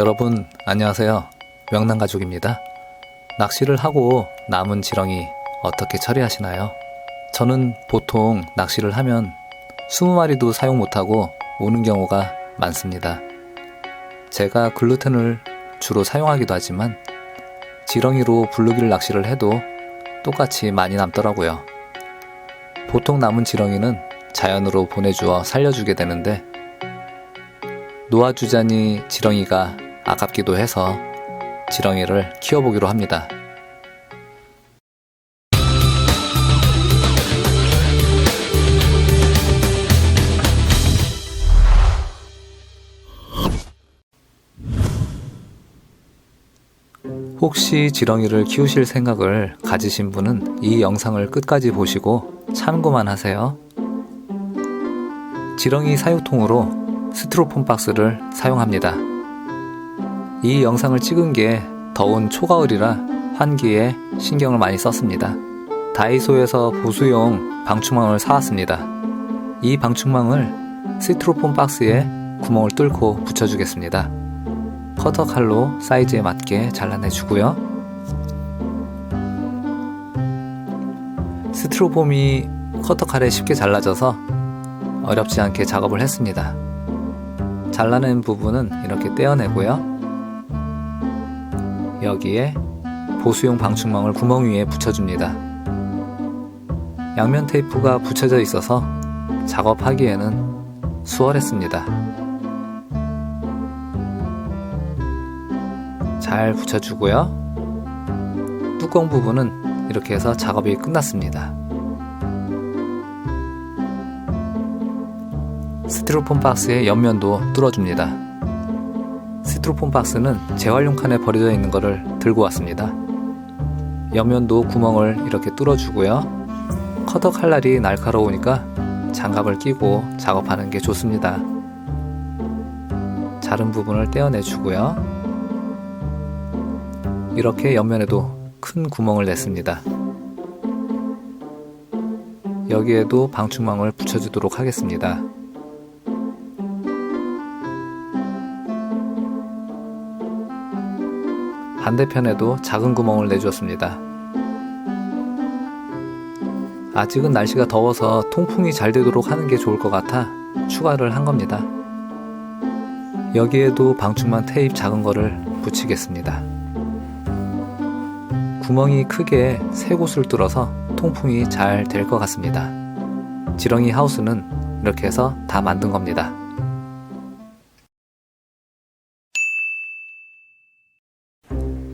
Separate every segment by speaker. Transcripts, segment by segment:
Speaker 1: 여러분, 안녕하세요. 명랑 가족입니다. 낚시를 하고 남은 지렁이 어떻게 처리하시나요? 저는 보통 낚시를 하면 20마리도 사용 못하고 오는 경우가 많습니다. 제가 글루텐을 주로 사용하기도 하지만 지렁이로 블루길 낚시를 해도 똑같이 많이 남더라고요. 보통 남은 지렁이는 자연으로 보내주어 살려주게 되는데 놓아주자니 지렁이가 아깝기도 해서 지렁이를 키워보기로 합니다. 혹시 지렁이를 키우실 생각을 가지신 분은 이 영상을 끝까지 보시고 참고만 하세요. 지렁이 사육통으로 스티로폼 박스를 사용합니다. 이 영상을 찍은 게 더운 초가을이라 환기에 신경을 많이 썼습니다. 다이소에서 보수용 방충망을 사왔습니다. 이 방충망을 스티로폼 박스에 구멍을 뚫고 붙여주겠습니다. 커터 칼로 사이즈에 맞게 잘라내 주고요. 스티로폼이 커터 칼에 쉽게 잘라져서 어렵지 않게 작업을 했습니다. 잘라낸 부분은 이렇게 떼어내고요. 여기에 보수용 방충망을 구멍 위에 붙여줍니다. 양면 테이프가 붙여져 있어서 작업하기에는 수월했습니다. 잘 붙여주고요. 뚜껑 부분은 이렇게 해서 작업이 끝났습니다. 스티로폼 박스의 옆면도 뚫어줍니다. 스티로폼 박스는 재활용 칸에 버려져 있는 것을 들고 왔습니다. 옆면도 구멍을 이렇게 뚫어주고요. 커터 칼날이 날카로우니까 장갑을 끼고 작업하는 게 좋습니다. 자른 부분을 떼어내주고요. 이렇게 옆면에도 큰 구멍을 냈습니다. 여기에도 방충망을 붙여주도록 하겠습니다. 반대편에도 작은 구멍을 내주었습니다. 아직은 날씨가 더워서 통풍이 잘 되도록 하는 게 좋을 것 같아 추가를 한 겁니다. 여기에도 방충망 테이프 작은 거를 붙이겠습니다. 구멍이 크게 세 곳을 뚫어서 통풍이 잘 될 것 같습니다. 지렁이 하우스는 이렇게 해서 다 만든 겁니다.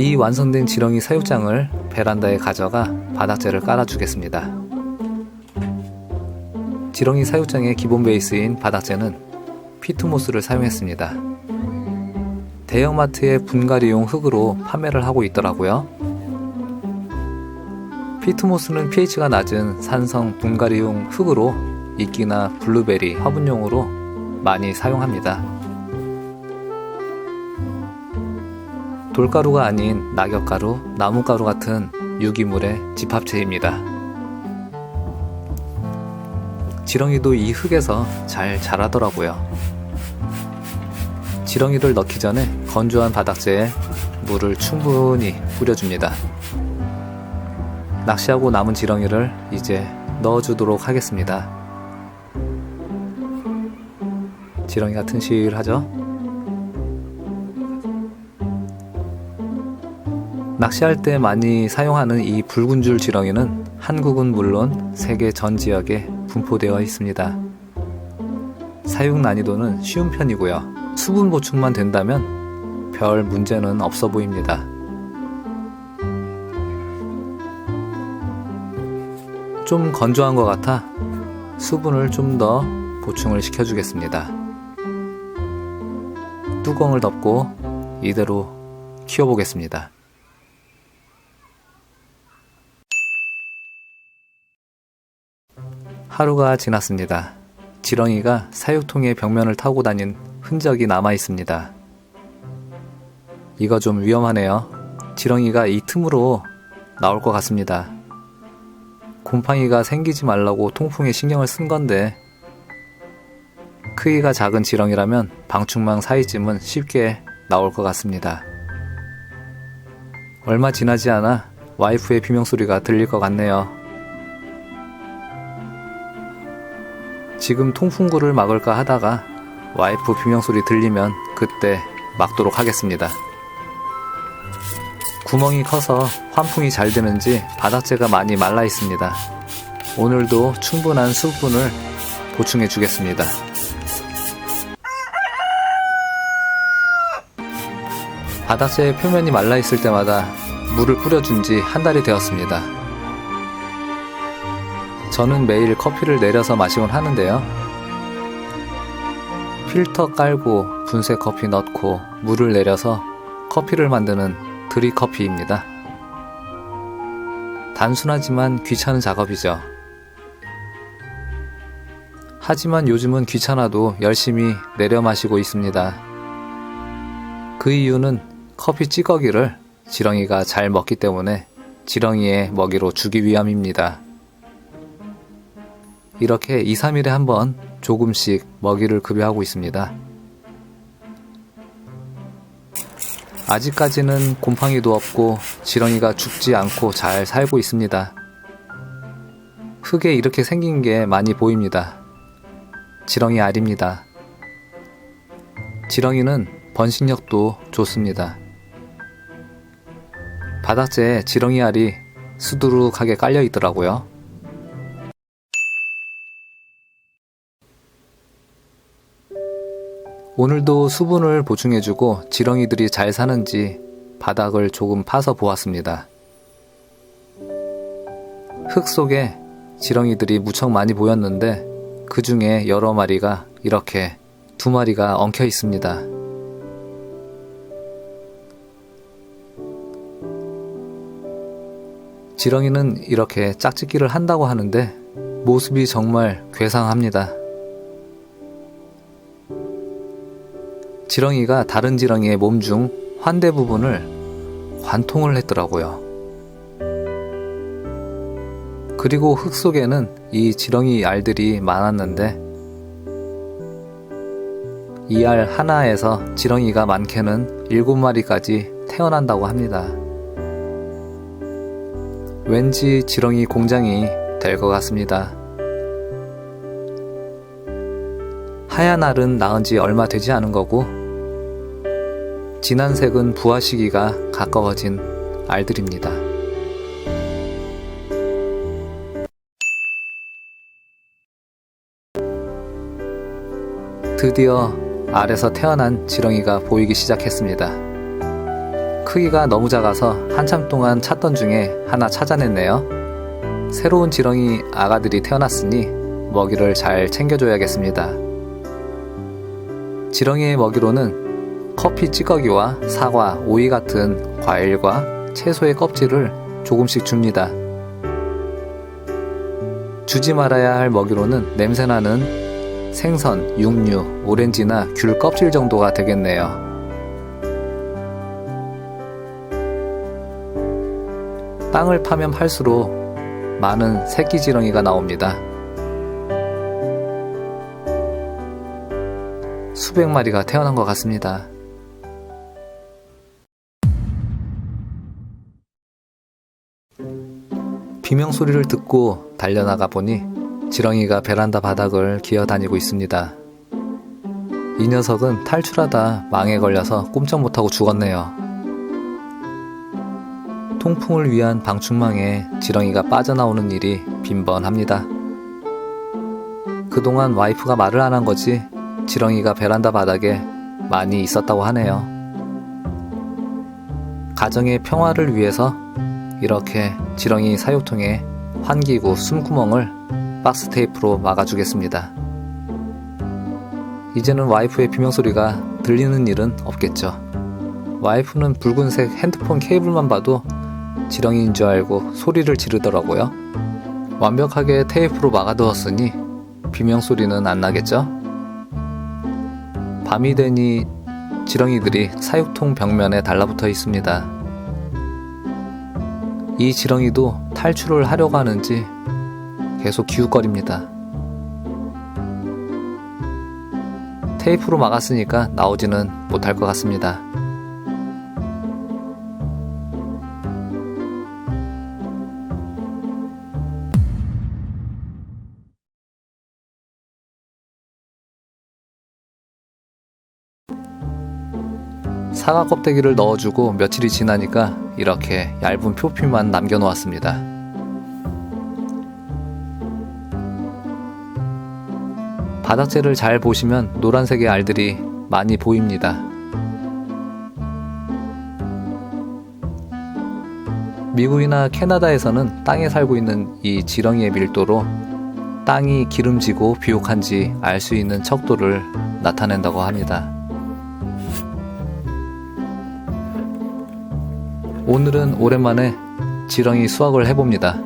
Speaker 1: 이 완성된 지렁이 사육장을 베란다에 가져가 바닥재를 깔아주겠습니다. 지렁이 사육장의 기본 베이스인 바닥재는 피트모스를 사용했습니다. 대형마트에 분갈이용 흙으로 판매를 하고 있더라고요. 피트모스는 pH가 낮은 산성 분갈이용 흙으로 이끼나 블루베리 화분용으로 많이 사용합니다. 돌가루가 아닌 낙엽가루, 나무가루 같은 유기물의 집합체입니다. 지렁이도 이 흙에서 잘 자라더라고요. 지렁이를 넣기 전에 건조한 바닥재에 물을 충분히 뿌려줍니다. 낚시하고 남은 지렁이를 이제 넣어주도록 하겠습니다. 지렁이가 튼실하죠? 낚시할 때 많이 사용하는 이 붉은 줄 지렁이는 한국은 물론 세계 전 지역에 분포되어 있습니다. 사육 난이도는 쉬운 편이고요. 수분 보충만 된다면 별 문제는 없어 보입니다. 좀 건조한 것 같아 수분을 좀 더 보충을 시켜주겠습니다. 뚜껑을 덮고 이대로 키워보겠습니다. 하루가 지났습니다. 지렁이가 사육통의 벽면을 타고 다닌 흔적이 남아 있습니다. 이거 좀 위험하네요. 지렁이가 이 틈으로 나올 것 같습니다. 곰팡이가 생기지 말라고 통풍에 신경을 쓴 건데 크기가 작은 지렁이라면 방충망 사이쯤은 쉽게 나올 것 같습니다. 얼마 지나지 않아 와이프의 비명소리가 들릴 것 같네요. 지금 통풍구를 막을까 하다가 와이프 비명소리 들리면 그때 막도록 하겠습니다. 구멍이 커서 환풍이 잘 되는지 바닥재가 많이 말라 있습니다. 오늘도 충분한 수분을 보충해 주겠습니다. 바닥재의 표면이 말라 있을 때마다 물을 뿌려준 지 한 달이 되었습니다. 저는 매일 커피를 내려서 마시곤 하는데요. 필터 깔고 분쇄 커피 넣고 물을 내려서 커피를 만드는 드립커피입니다. 단순하지만 귀찮은 작업이죠. 하지만 요즘은 귀찮아도 열심히 내려 마시고 있습니다. 그 이유는 커피 찌꺼기를 지렁이가 잘 먹기 때문에 지렁이의 먹이로 주기 위함입니다. 이렇게 2, 3일에 한 번 조금씩 먹이를 급여하고 있습니다. 아직까지는 곰팡이도 없고 지렁이가 죽지 않고 잘 살고 있습니다. 흙에 이렇게 생긴 게 많이 보입니다. 지렁이 알입니다. 지렁이는 번식력도 좋습니다. 바닥재에 지렁이 알이 수두룩하게 깔려 있더라고요. 오늘도 수분을 보충해주고 지렁이들이 잘 사는지 바닥을 조금 파서 보았습니다. 흙 속에 지렁이들이 무척 많이 보였는데 그 중에 여러 마리가 이렇게 두 마리가 엉켜 있습니다. 지렁이는 이렇게 짝짓기를 한다고 하는데 모습이 정말 괴상합니다. 지렁이가 다른 지렁이의 몸 중 환대 부분을 관통을 했더라고요. 그리고 흙 속에는 이 지렁이 알들이 많았는데 이 알 하나에서 지렁이가 많게는 7마리까지 태어난다고 합니다. 왠지 지렁이 공장이 될 것 같습니다. 하얀 알은 낳은 지 얼마 되지 않은 거고 진한 색은 부화 시기가 가까워진 알들입니다. 드디어 알에서 태어난 지렁이가 보이기 시작했습니다. 크기가 너무 작아서 한참 동안 찾던 중에 하나 찾아냈네요. 새로운 지렁이 아가들이 태어났으니 먹이를 잘 챙겨줘야겠습니다. 지렁이의 먹이로는 커피 찌꺼기와 사과, 오이 같은 과일과 채소의 껍질을 조금씩 줍니다. 주지 말아야 할 먹이로는 냄새나는 생선, 육류, 오렌지나 귤 껍질 정도가 되겠네요. 땅을 파면 팔수록 많은 새끼 지렁이가 나옵니다. 수백 마리가 태어난 것 같습니다. 비명 소리를 듣고 달려나가 보니 지렁이가 베란다 바닥을 기어다니고 있습니다. 이 녀석은 탈출하다 망에 걸려서 꼼짝 못하고 죽었네요. 통풍을 위한 방충망에 지렁이가 빠져나오는 일이 빈번합니다. 그동안 와이프가 말을 안 한 거지 지렁이가 베란다 바닥에 많이 있었다고 하네요. 가정의 평화를 위해서 이렇게 지렁이 사육통에 환기구 숨구멍을 박스 테이프로 막아주겠습니다. 이제는 와이프의 비명소리가 들리는 일은 없겠죠. 와이프는 붉은색 핸드폰 케이블만 봐도 지렁이인 줄 알고 소리를 지르더라고요. 완벽하게 테이프로 막아두었으니 비명소리는 안 나겠죠? 밤이 되니 지렁이들이 사육통 벽면에 달라붙어 있습니다. 이 지렁이도 탈출을 하려고 하는지 계속 기웃거립니다. 테이프로 막았으니까 나오지는 못할 것 같습니다. 사과 껍데기를 넣어주고 며칠이 지나니까 이렇게 얇은 표피만 남겨놓았습니다. 바닥재를 잘 보시면 노란색의 알들이 많이 보입니다. 미국이나 캐나다에서는 땅에 살고 있는 이 지렁이의 밀도로 땅이 기름지고 비옥한지 알 수 있는 척도를 나타낸다고 합니다. 오늘은 오랜만에 지렁이 수확을 해봅니다.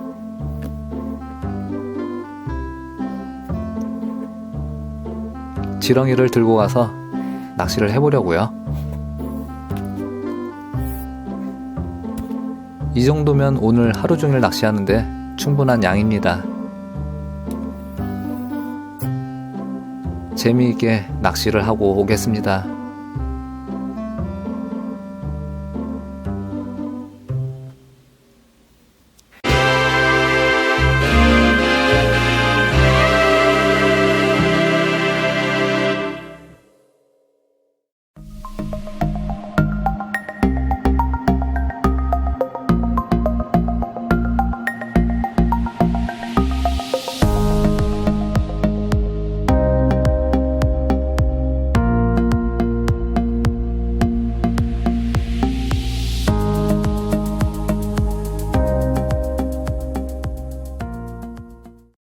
Speaker 1: 지렁이를 들고 가서 낚시를 해보려고요. 이 정도면 오늘 하루 종일 낚시하는데 충분한 양입니다. 재미있게 낚시를 하고 오겠습니다.